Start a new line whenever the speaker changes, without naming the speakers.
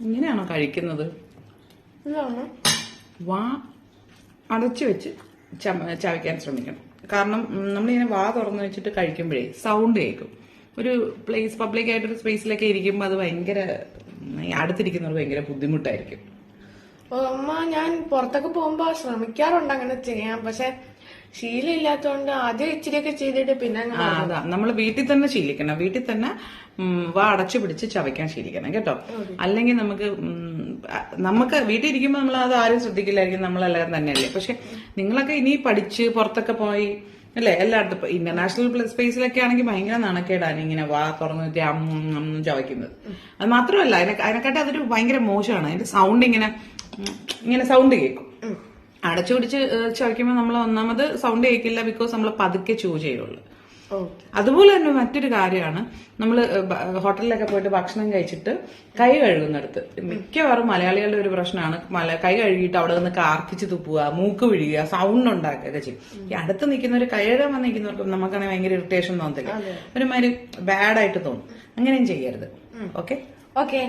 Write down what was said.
ഇങ്ങനെയാണോ കഴിക്കുന്നത്?
ഇതാണ്.
വാ അടച്ചു വെച്ച് ചവയ്ക്കാൻ ശ്രമിക്കണം. കാരണം നമ്മളിങ്ങനെ വാ തുറന്നു വെച്ചിട്ട് കഴിക്കുമ്പോഴേ സൗണ്ട് കേൾക്കും. ഒരു പ്ലേസ് പബ്ലിക് ആയിട്ടൊരു സ്പേസിലൊക്കെ ഇരിക്കുമ്പോൾ അത് ഭയങ്കര അടുത്തിരിക്കുന്നവർക്ക് ഭയങ്കര ബുദ്ധിമുട്ടായിരിക്കും.
അമ്മ ഞാൻ പുറത്തൊക്കെ പോകുമ്പോ ശ്രമിക്കാറുണ്ട് അങ്ങനെ ചെയ്യാൻ. പക്ഷെ ശീലമില്ലാത്തതുകൊണ്ട് ആദ്യം ഇച്ചിരിയൊക്കെ ചെയ്തിട്ട് പിന്നെ
അതാ. നമ്മൾ വീട്ടിൽ തന്നെ ശീലിക്കണം. വീട്ടിൽ തന്നെ വാ അടച്ചു പിടിച്ച് ചവയ്ക്കാൻ ശീലിക്കണം കേട്ടോ. അല്ലെങ്കിൽ നമുക്ക് നമുക്ക് വീട്ടിൽ ഇരിക്കുമ്പോൾ നമ്മൾ അത് ആരും ശ്രദ്ധിക്കില്ലായിരിക്കും. നമ്മളെല്ലാവരും തന്നെയല്ലേ. പക്ഷെ നിങ്ങളൊക്കെ ഇനി പഠിച്ച് പുറത്തൊക്കെ പോയി അല്ലേ? എല്ലായിടത്തും ഇന്റർനാഷണൽ സ്പേസിലൊക്കെ ആണെങ്കിൽ ഭയങ്കര നാണക്കേടാണ് ഇങ്ങനെ വാ തുറന്നു ചവയ്ക്കുന്നത്. അത് മാത്രമല്ല അതിനെ അതിനെക്കാട്ടി അതൊരു ഭയങ്കര മോശമാണ്. അതിന്റെ സൗണ്ട് ഇങ്ങനെ ഇങ്ങനെ സൗണ്ട് കേൾക്കും അടച്ചു പിടിച്ച് ചവയ്ക്കുമ്പോൾ നമ്മൾ ഒന്നാമത് സൗണ്ട് കേൾക്കില്ല ബിക്കോസ് നമ്മൾ പതുക്കെ ചൂ ചെയ്യുള്ളൂ. അതുപോലെ തന്നെ മറ്റൊരു കാര്യമാണ് നമ്മൾ ഹോട്ടലിലൊക്കെ പോയിട്ട് ഭക്ഷണം കഴിച്ചിട്ട് കൈ കഴുകുന്നിടത്ത്. മിക്കവാറും മലയാളികളുടെ ഒരു പ്രശ്നമാണ് മല കൈ കഴുകിയിട്ട് അവിടെ നിന്ന് കാർക്കിച്ച് തുപ്പുക മൂക്ക് വിഴുകുക സൗണ്ട് ഉണ്ടാക്കുകയൊക്കെ ചെയ്യും. ഈ അടുത്ത് നിൽക്കുന്നവർ കൈകഴുകാൻ വന്ന് നിൽക്കുന്നവർക്ക് നമുക്കാണെങ്കിൽ ഭയങ്കര ഇറിറ്റേഷൻ തോന്നത്തില്ല. ഒരുമാതിരി ബാഡായിട്ട് തോന്നും. അങ്ങനെയും ചെയ്യരുത്. Okay
okay